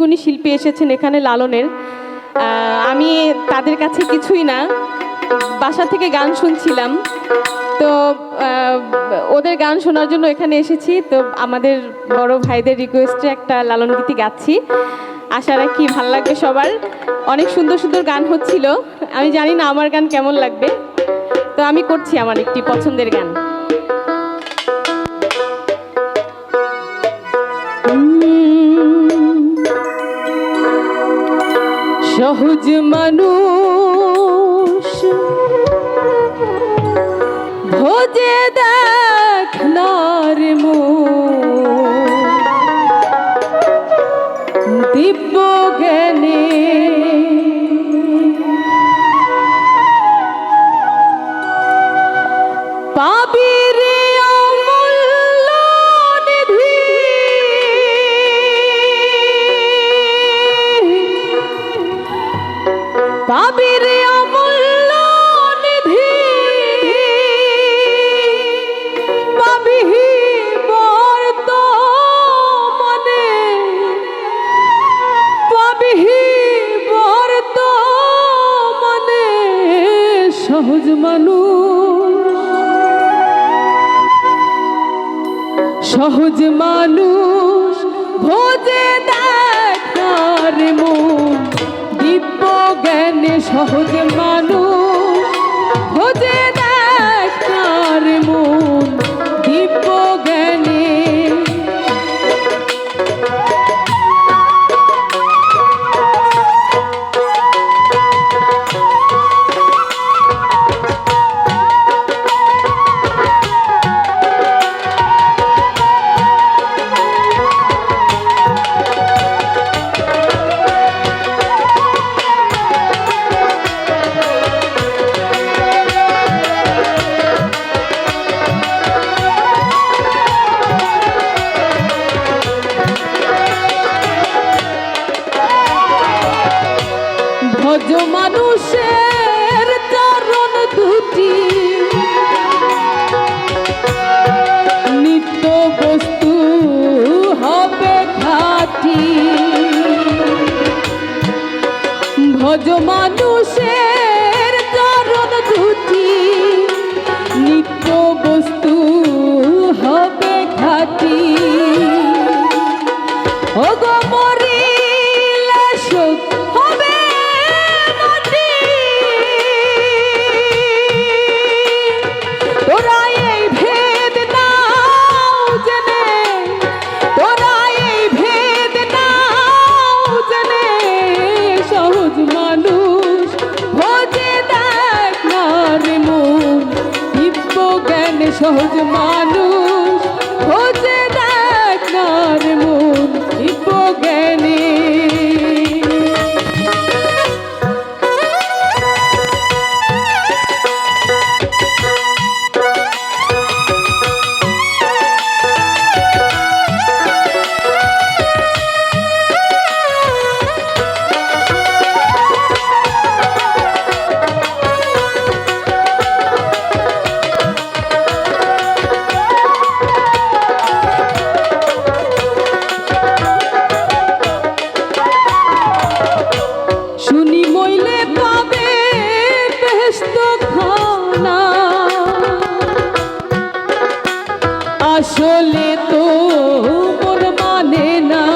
গুণী শিল্পী এসেছেন এখানে লালনের। আমি তাদের কাছে কিছুই না, বাসা থেকে গান শুনছিলাম। তো ওদের গান শোনার জন্য এখানে এসেছি। তো, আমাদের বড় ভাইদের রিকোয়েস্টে একটা লালন গীতি গাচ্ছি। আশা রাখি ভালো লাগবে সবার। অনেক সুন্দর সুন্দর গান হচ্ছিল। আমি জানি না আমার গান কেমন লাগবে। তো, আমি করছি আমার একটি পছন্দের গান। সহজ মানুষ। ভোজে দেখনার দিব্য জ্ঞানে। পাবি পাবি রে অমূল্য নিধি। পাবি বর্ত মনে পাবি বর্ত মনে সহজ মানুষ। সহজ মানুষ ভোজে দেখার মন সহজ মানুষ ভজ সহজ মানুষ। আসলে তো মন মানে না।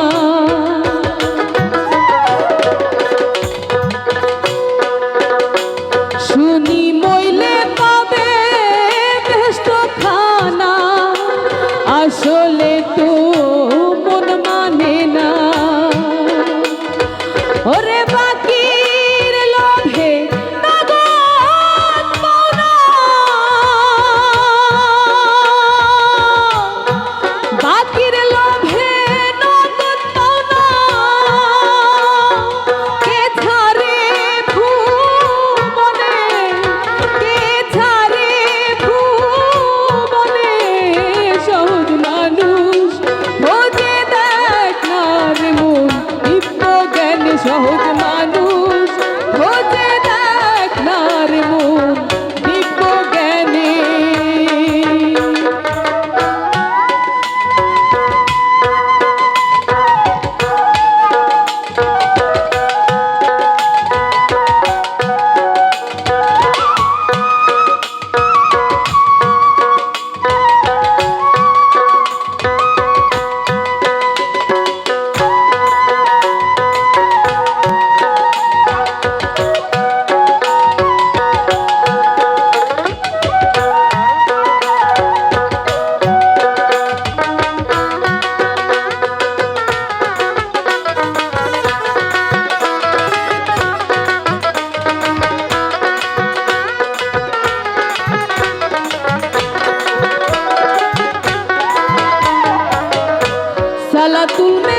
Malatuna.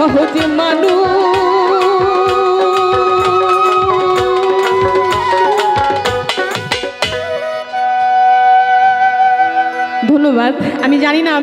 সহজ মানুষ। ধন্যবাদ। আমি জানি না